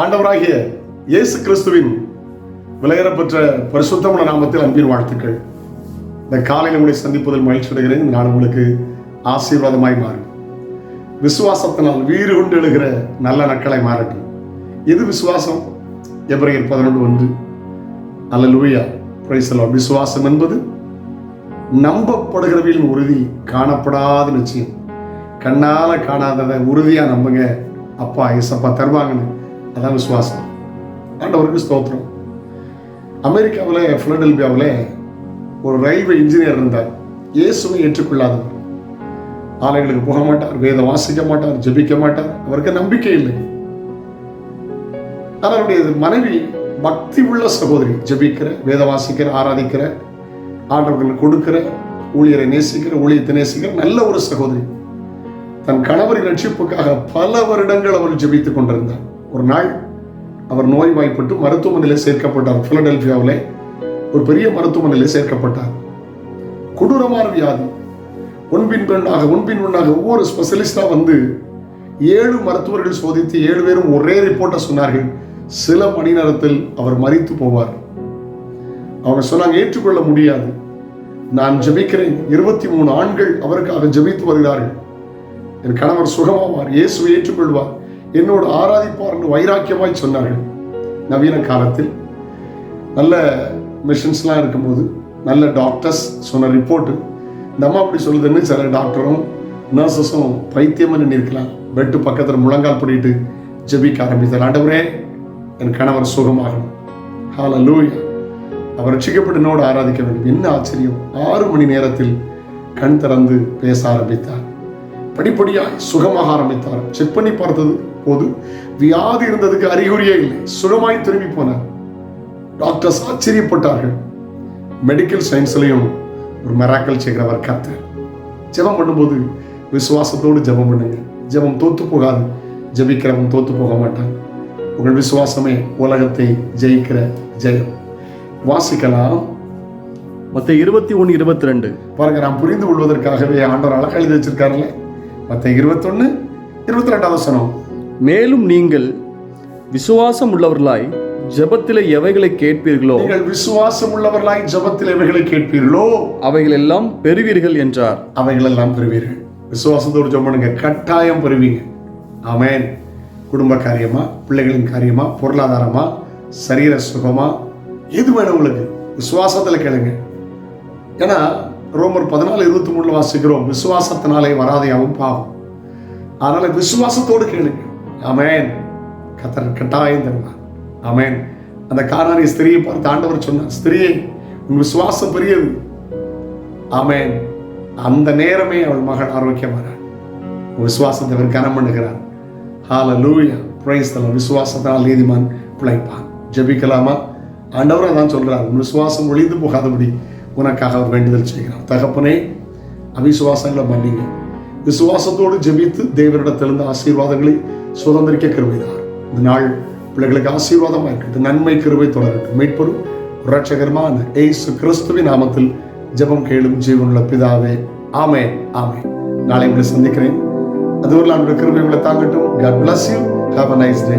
ஆண்டவராகிய இயேசு கிறிஸ்துவின் விலையேறப்பெற்ற பரிசுத்தமான நாமத்தில் அன்பின் வாழ்த்துக்கள். இந்த காலையில் உங்களை சந்திப்பதில் மகிழ்ச்சி அடைகிறேன். இந்த நாள் உங்களுக்கு ஆசீர்வாதமாய் மாறும். விசுவாசத்தினால் வீறு கொண்டு எழுகிற நல்ல நாட்களை மாறட்டும். எது விசுவாசம்? எப்ரையர் பதினொன்று ஒன்று. அல்ல லூயா பிரைசலாம் விசுவாசம் என்பது நம்பப்படுகிறவையின் உறுதி காணப்படாத நிச்சயம். கண்ணால காணாததை உறுதியாக நம்புங்க. அப்பா ஏசப்பா தருவாங்கன்னு அதான் விசுவாசம். ஆண்டவருக்கு ஸ்தோத்திரம். அமெரிக்காவில் ஃபிலடெல்பியாவில் ஒரு ரயில்வே இன்ஜினியர் இருந்தார். இயேசுவை ஏற்றுக்கொள்ளாதவர். ஆலைகளுக்கு போக மாட்டார் வேதம் வாசிக்க மாட்டார் ஜெபிக்க மாட்டார். அவருக்கு நம்பிக்கை இல்லை. ஆனால் அவருடைய மனைவி பக்தி உள்ள சகோதரி ஜெபிக்கிற வேத வாசிக்கிற ஆராதிக்கிற ஆண்டவர்களுக்கு கொடுக்கிற ஊழியரை நேசிக்கிற ஊழியத்தை நேசிக்கிற நல்ல ஒரு சகோதரி. தன் கணவரின் ரட்சிப்புக்காக பல வருடங்கள் அவர் ஜெபித்துக் கொண்டிருந்தார். ஒரு நாள் அவர் நோய்வாய்ப்பட்டு மருத்துவமனையில் சேர்க்கப்பட்டார். பிலடெல்பியாவில் ஒரு பெரிய மருத்துவமனையில் சேர்க்கப்பட்டார். கொடூரமான வியாதி. ஒன்பின் பெண்ணாக ஒன்பின் பெண்ணாக ஒவ்வொரு ஸ்பெஷலிஸ்டாக வந்து ஏழு மருத்துவர்கள் சோதித்து ஏழு பேரும் ஒரே ரிப்போர்ட்டை சொன்னார்கள். சில மணி நேரத்தில் அவர் மறித்து போவார். அவங்க சொன்னாங்க ஏற்றுக்கொள்ள முடியாது. நான் ஜெபிக்கிறேன். இருபத்தி மூணு ஆண்கள் அவருக்காக ஜெபித்து வருகிறார்கள். என் கணவர் சுகமாவார். இயேசுவை ஏற்றுக்கொள்வார். என்னோடு ஆராதிப்பார் வைராக்கியமாய் சொன்னார்கள். நவீன காலத்தில் நல்ல மிஷின்ஸ்லாம் இருக்கும்போது நல்ல டாக்டர்ஸ் சொன்ன ரிப்போர்ட்டு இந்த அம்மா அப்படி சொல்லுதுன்னு சில டாக்டரும் நர்சஸும் பைத்தியம் பண்ணி இருக்கலாம் பெட்டு பக்கத்தில் முழங்கால் பிடிட்டு ஜெபிக்க ஆரம்பித்தார். ஆண்டவரே என் கணவர் சுகமாகணும். ஹால லூயா அவர் ரட்சிக்கப்பட்டு ஆராதிக்க வேண்டும். என்ன ஆச்சரியம். ஆறு மணி நேரத்தில் கண் திறந்து பேச ஆரம்பித்தார். படிப்படியாய் சுகமாக ஆரம்பித்தார். செக் பண்ணி பார்த்தது போது வியாதி இருந்ததுக்கு அறிகுறியே இல்லை. சுகமாய் திரும்பி போனார். டாக்டர்ஸ் ஆச்சரியப்பட்டார்கள். மெடிக்கல் சயின்ஸ்லையும் ஒரு மெராக்கல் செய்கிறவர் கத்தர் ஜெபம் பண்ணும்போது விசுவாசத்தோடு ஜெபம் பண்ணுங்க. ஜெபம் தோத்து போகாது. ஜெபிக்கிறவன் தோத்து போக மாட்டான். உங்கள் விசுவாசமே உலகத்தை ஜெயிக்கிற ஜெயம். வாசிக்கலாம். மத்த இருபத்தி ஒன்று இருபத்தி ரெண்டு. பாருங்க நாம் புரிந்து கொள்வதற்காகவே ஆண்டவர் அழகாக எழுதி வச்சிருக்காருல்ல. மற்ற இருபத்தொன்னு இருபத்தி ரெண்டாவது வசனம். மேலும் நீங்கள் விசுவாசம் உள்ளவர்களாய் ஜெபத்திலே எவைகளை கேட்பீர்களோ நீங்கள் விசுவாசம் உள்ளவர்களாய் ஜபத்தில் எவைகளை கேட்பீர்களோ அவைகள் எல்லாம் பெறுவீர்கள் என்றார். அவைகள் எல்லாம் பெறுவீர்கள். விசுவாசத்தோடு ஜெபம் பண்ணுங்க. கட்டாயம் பெறுவீங்க. ஆமென். குடும்ப காரியமா பிள்ளைகளின் காரியமா பொருளாதாரமா சரீர சுகமா எது வேணும் உங்களுக்கு? விசுவாசத்துல கேளுங்க. ஏன்னா ரோமர் பதினாலு இருபத்தி மூணுல வாசிக்கிறோம் விசுவாசத்தினாலே வராதையாவும் பாவம். அதனால விசுவாசத்தோடு கேளுங்க. அமேன் கத்தர் கட்டாயம் தருவார். அமேன் அந்த காரணி ஸ்திரியை பார்த்து ஆண்டவர் சொன்னார் ஸ்திரியை உன் விசுவாசம் பெரியது. அமேன் அந்த நேரமே அவள் மகள் ஆரோக்கியமானார் விசுவாசத்தை அவர் கனம் பண்ணுகிறார். ஹால லூயா பிரைஸ் தலம் விசுவாசத்தால் நீதிமான் பிழைப்பான். ஜெபிக்கலாமா? ஆண்டவர் அதான் சொல்கிறார் உன் விசுவாசம் ஒளிந்து போகாதபடி உனக்காக அவர் வேண்டுதல் செய்கிறார். தகப்பனே அவிசுவாசங்களை மன்னிங்க. விசுவாசத்தோடு ஜெபித்து தேவனிடத்திலிருந்து ஆசீர்வாதங்களை சுதந்திரிக்க கருவினார் இந்த நாள் பிள்ளைகளுக்கு ஆசீர்வாதமாக இருக்கட்டும் நன்மை கிருவை தொடரட்டும். மீட்பரும் ரட்சகரமான ஏசு கிறிஸ்துவின் நாமத்தில் ஜெபம் கேளும் ஜீவனுள்ள பிதாவே. ஆமே ஆமே நாளை உங்களை சந்திக்கிறேன். அதுவரை நம்முடைய கிருபை உங்களை தாங்கட்டும். God bless you have a nice day